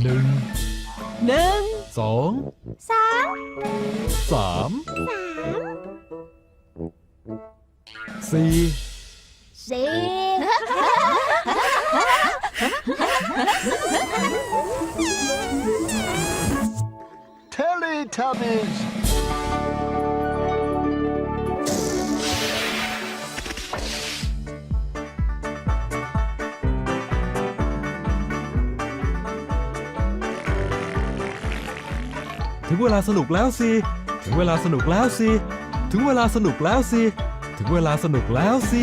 หนึ่งหนึ่งสองสามสามสี่สี่ Teletubbies! ถึง เวลาสนุกแล้วสิ ถึงเวลาสนุกแล้วสิ ถึงเวลาสนุกแล้วสิ ถึงเวลาสนุกแล้วสิ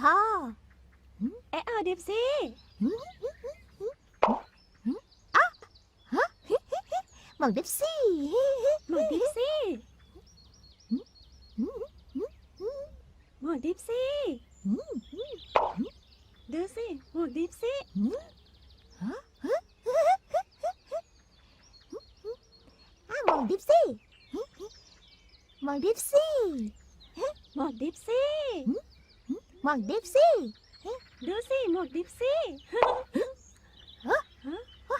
เอ๊ะโอพอเอะอดิบซี่หมองดิบซี่หมอกดิบซี่หมวกดิฟซี่ดูสิหมวกดิฟซี่ อะหมองดิฟซี่หมองดิฟซี่ หมวกดิฟซี่ หมองดิฟซี่ดูสิหมวกดิฟซี่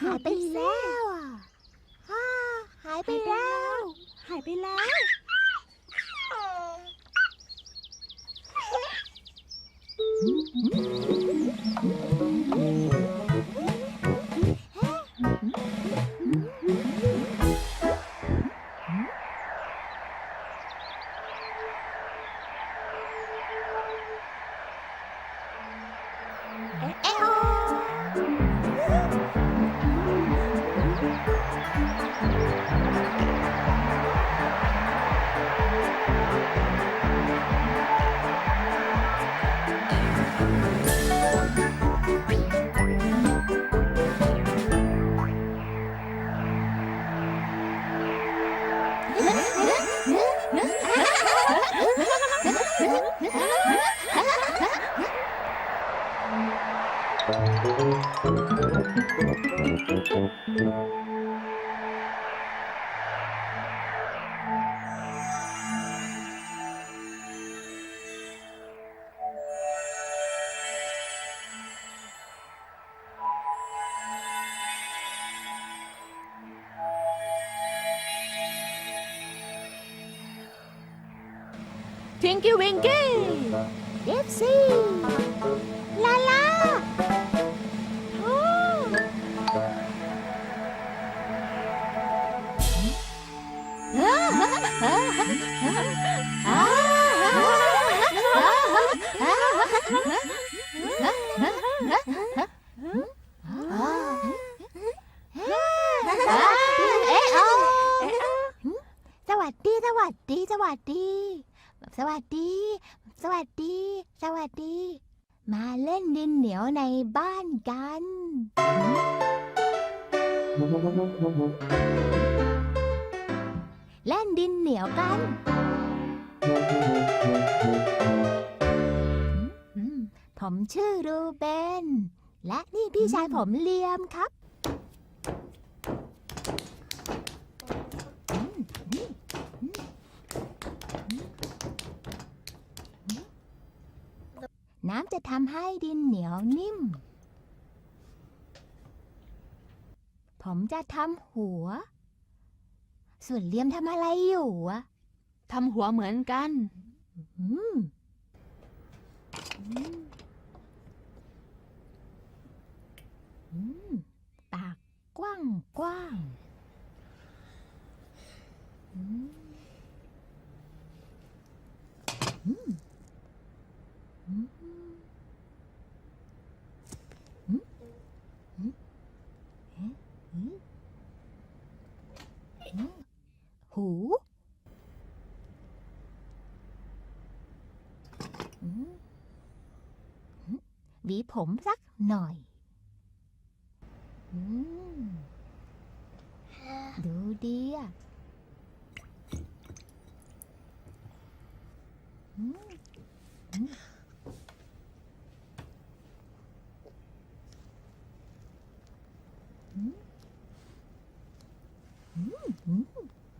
หายไปแล้วอะฮ่าหายไปแล้ว หายไปแล้วเทิงกี้ สวัสดี สวัสดี สวัสดี มาเล่นดินเหนียวในบ้านกัน เล่นดินเหนียวกันผมชื่อรูเบน และนี่พี่ชายผมเลียมครับอืมอืมอืมอืมอืม น้ำจะทำให้ดินเหนียวนิ่ม ผมจะทำหัว ส่วนเลียมทำอะไรอยู่อะทำหัวเหมือนกัน อืมอืมอืมปากกว้างกว้างอืมอืมอืมอืมอืมเอ๊ะอืมอืม หูอืมอืมหวีผมสักหน่อยอืมดูดีอะอืมอืมอืมอืมอืมอืมอืม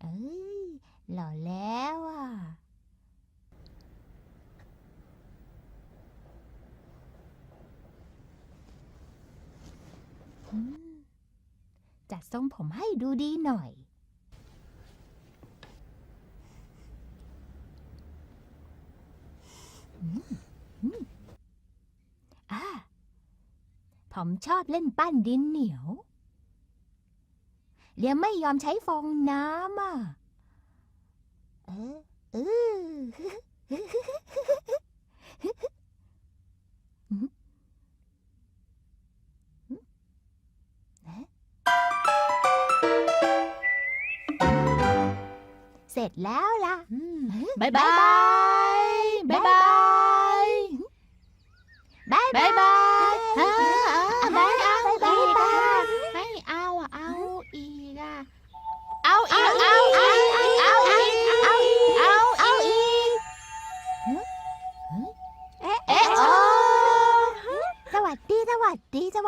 เอ้ยหล่อแล้วอะ จัดทรงผมให้ดูดีหน่อย อืมอ่า ผมชอบเล่นปั้นดินเหนียว เลียไม่ยอมใช้ฟองน้ำอะ เออเออเสร็จแล้วล่ะบายบายบายบายบายบาย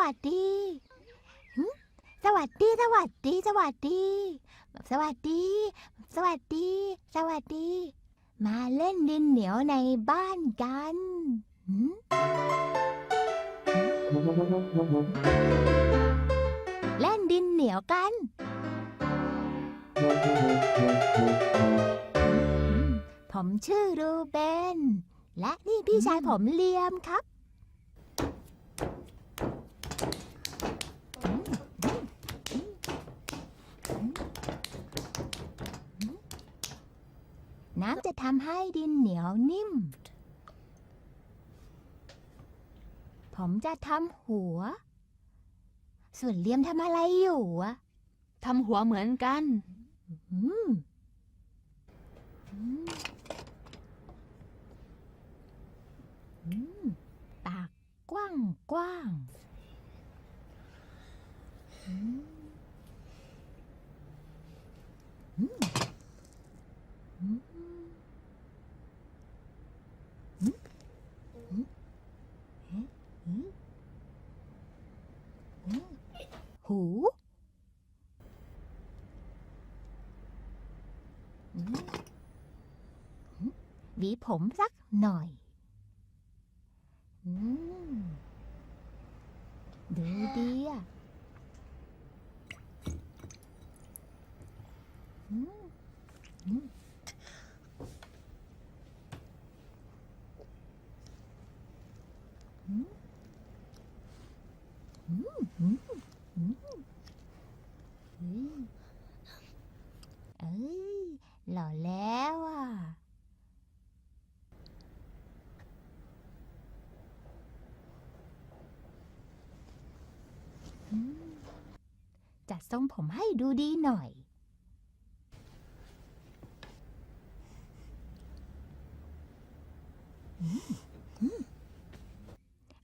วัสดีหึสวัสดี สวัสดี สวัสดี สวัสดี สวัสดี สวัสดี มาเล่นดินเหนียวในบ้านกันหึเล่นดินเหนียวกันผมชื่อรูเบน และนี่พี่ชายผมเลียมครับ น้ำจะทำให้ดินเหนียวนิ่ม ผมจะทำหัว ส่วนเลียมทำอะไรอยู่อะทำหัวเหมือนกัน อืมอืมอืมปากกว้างกว้างอืมอืมอืมอืมอืมเอ๊ะอืมอืม หู หวีผมสักหน่อยอดูดีอะ หล่อแล้วอะ จัดทรงผมให้ดูดีหน่อย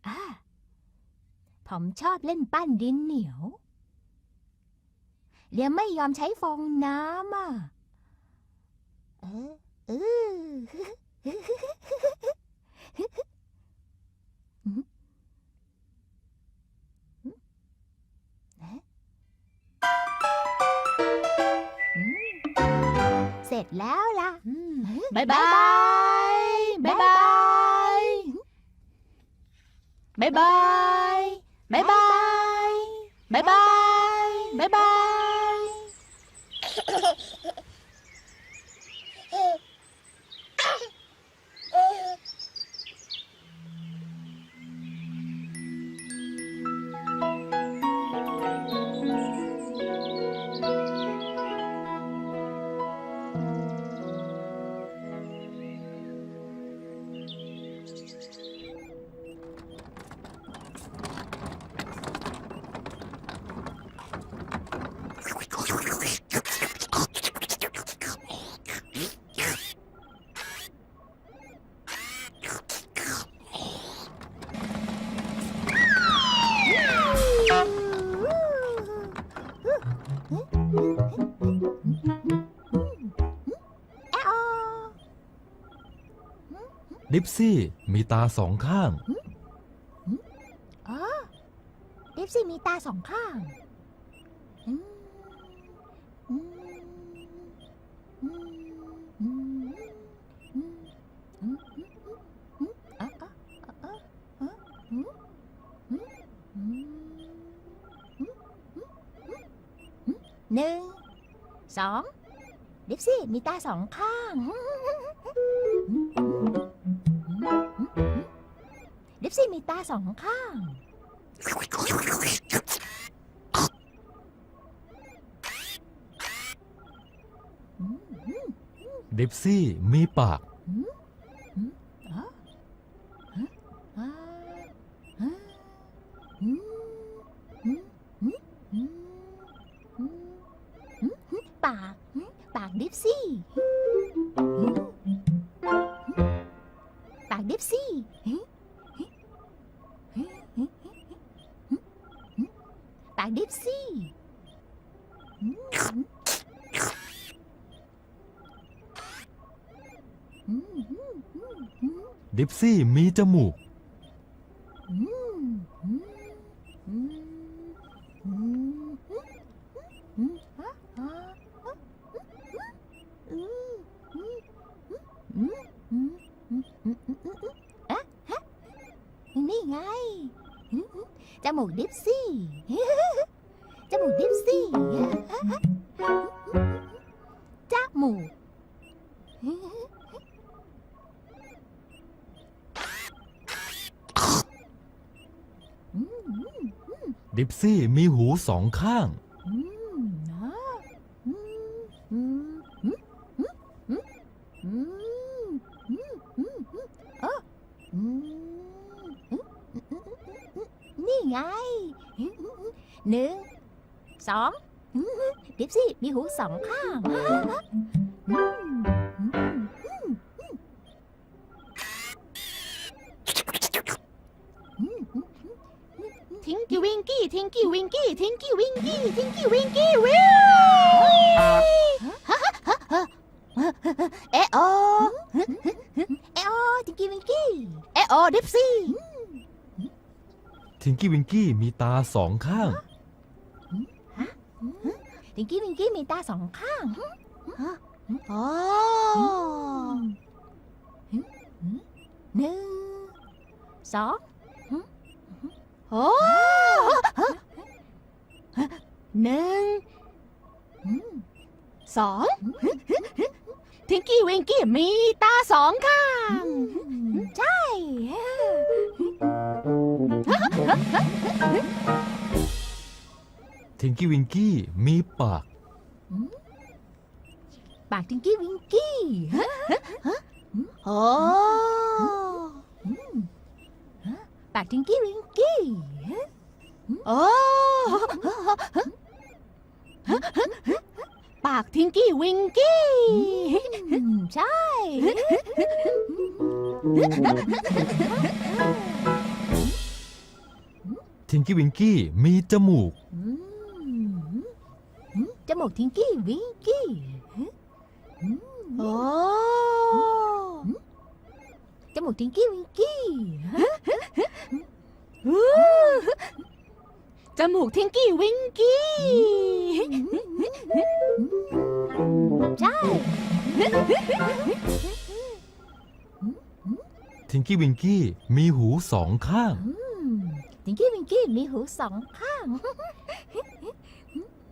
อ่อผมชอบเล่นปั้นดินเหนียวเดี๋ยวไม่ยอมใช้ฟองน้ำอะ เออเออเสร็จแล้วล่ะบายบายบายบายบายบายบายบายบายบายบาย ดิปซี่มีตาสองข้าง อ๋อดิฟซี่มีตาสองข้างอืมอืมอืมอืมอืมอืมอืมอะอะอะอะอะอืมอืมอืมอืมอืมหนึ่งสองดิฟซี่มีตาสองข้าง ดิฟซี่มีตาสองข้าง ดิปซี่มีปากอ่ มอะฮะนี่ไง จมูกดิฟซี่ จมูกดิฟซี่จมูก อืม ดิปซี่มีหูสองข้าง อืมนะอืมอืมอืมอืมอืมอืมอืมอืมอืมเอออืมอืมอืมอืมอืมนี่ไงอืมอืมอืมหนึ่งสองอืมดิฟซี่มีหูสองข้าง ทิงกี้วิงกี้ทิงกี้วิงกี้ทิงกี้วิงกี้ทิงกี้วิงกี้วิวเอะโอเอโอจิงกี้วิงกี้เอะโอดิฟซี่ทิงกี้วิงกี้มีตาสองข้างจิงกี้วิงกี้มีตาสองข้างอ๋อหนึ่งสอง โอ้หนึ่งสองทิงกี้วิงกี้มีตาสองข้าง ใช่ทิงกี้วิงกี้มีปาก ปากจิงกี้วิงกี้โอ้ ปากจิงกี้วิงกี้โอ้ปากทิงกี้วิงกี้ ใช่ ทิงกี้วิงกี้มีจมูก จมูกทิงกี้วิงกี้โอ้ จมูกทิงกี้วิงกี้จมูกทิงกี้วิงกี้ ใช่ ทิงกี้วิงกี้มีหูสองข้างอืมทิงกี้วิงกี้มีหูสองข้าง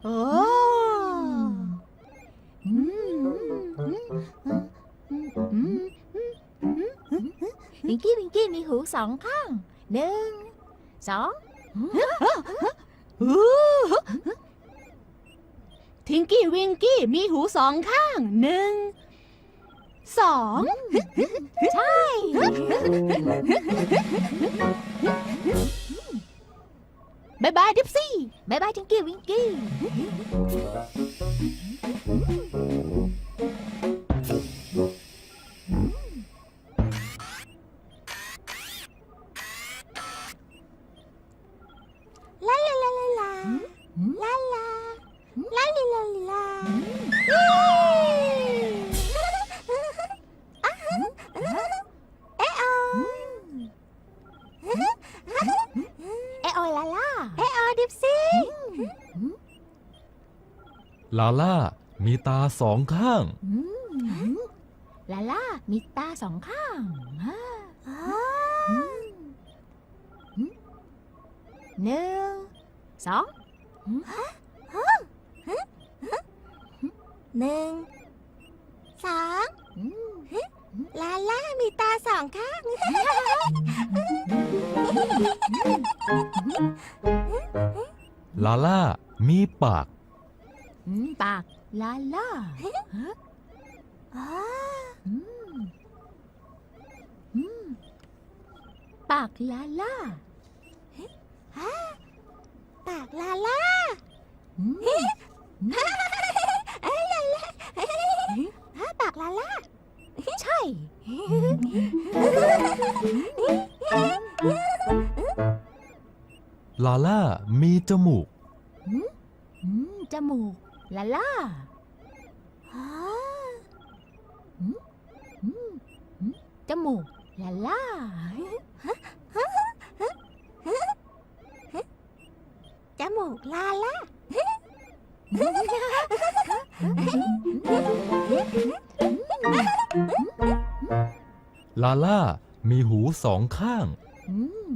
โอ้อืม ทิงกี้วิงกี้มีหูสองข้างหนึ่งสองทิงกี้วิงกี้มีหูสองข้างหนึ่งสองใช่บายบายดิฟซี่บายบายทิงกี้วิงกี้ ลาล่ามีตาสองข้าง อืมลาล่ามีตาสองข้างอ่าอ๋อหนึ่งสองหนึ่งสองอืมลาล่ามีตาสองข้าง ลาล่ามีปาก อืมปากลาล่าอ๋ออืมอืมปากลาล่าปากลาล่าอืมเอ้ยลาล่าฮะปากลาล่าใช่ ลาล่ามีจมูก อืมจมูก ลาล่าอ๋ออืมอืมจมูกลาล่าจมูกลาล่าลาล่ามีหูสองข้างอืม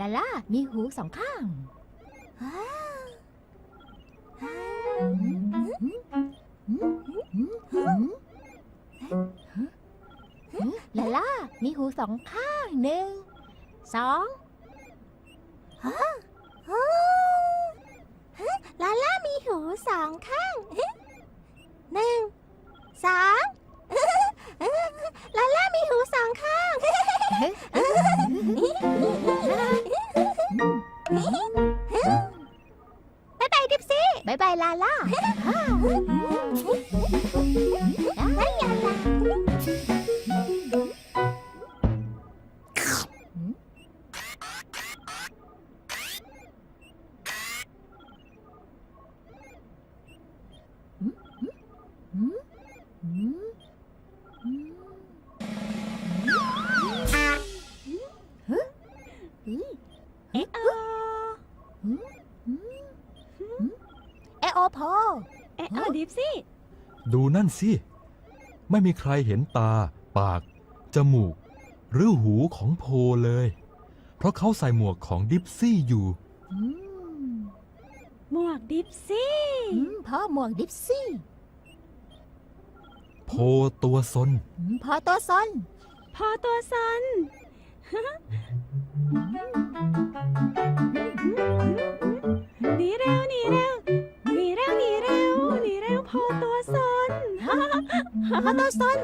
ลาล่ามีหูสองข้าง ลาล่า มีหูสองข้างหนึ่ง สองลาล่ามีหูสองข้าง โอพอเอะอดิฟซี่ดูนั่นสิ ไม่มีใครเห็นตา ปาก จมูก หรือหูของโพเลย เพราะเขาใส่หมวกของดิปซี่อยู่ อืมหมวกดิฟซี่อืมพ่อหมวกดิฟซี่โพตัวซน อืมพ่อตัวซน พอตัวซันห พ่อตัวซน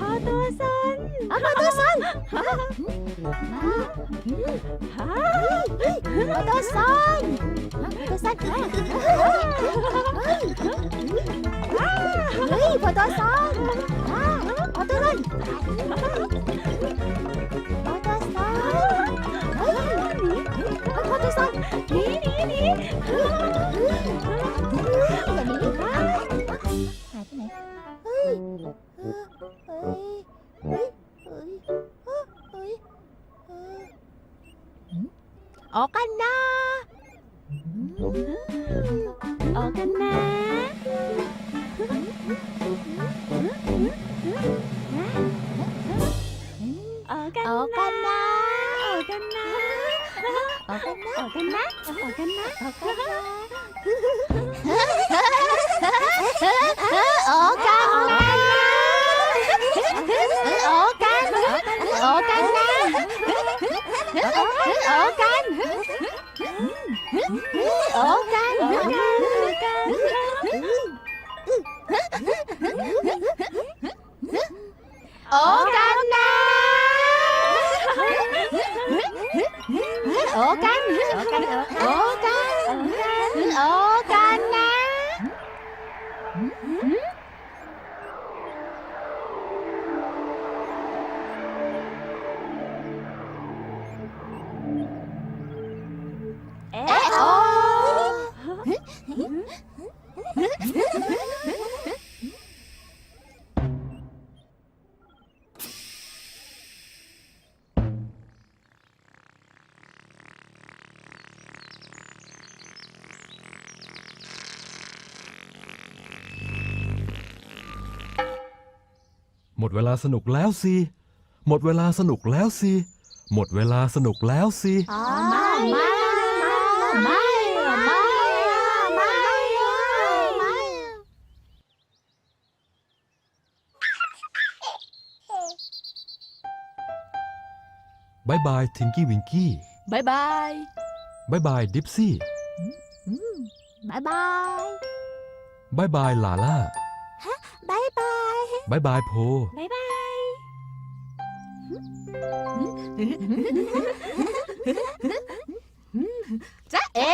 พอตัวซนพ่อตัวซนฮ่าพ่อตัวซนพ่อตัวซนเฮ้ยพ่อตัวซนพ่อตัวซน หนีหายไปไหนเฮ้ยเฮ้ยเฮ้ยเฮ้ยเฮ้ยเฮ้ยออกกันนะออกกันนะออกกันนะ ออกกันนะออกกันนะออกกันนะออกกันนะออกกันนะออกกันนะออกกันนะออกกัน ดเวลาสนุกแล้วสิ หมดเวลาสนุกแล้วสิ หมดเวลาสนุกแล้วสิไม่ไม่ไม่ไม่ไม่ไม่บายบายทิงกี้วิงกี้บายบายบายบายดิปซี่บายบายบายบายลาล่า บายบาย บายบายโพบายบาย จ๊ะเอ๋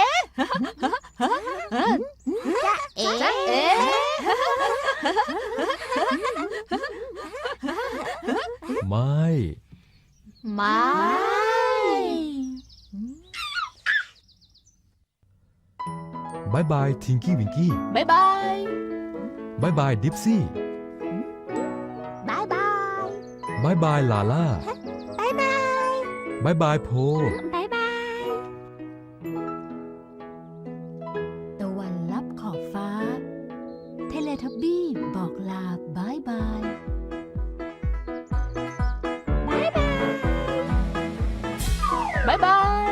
เอ๊จ๊ะเอ๋ไม่ ไม่ บายบายทิงกี้วิงกี้บายบาย บายบายดิปซี่บายบาย บายบายลาล่าบายบายบายบายโพ บายบาย ตะวันลับขอบฟ้า เทเลทับบี้บอกลาบายบาย บายบาย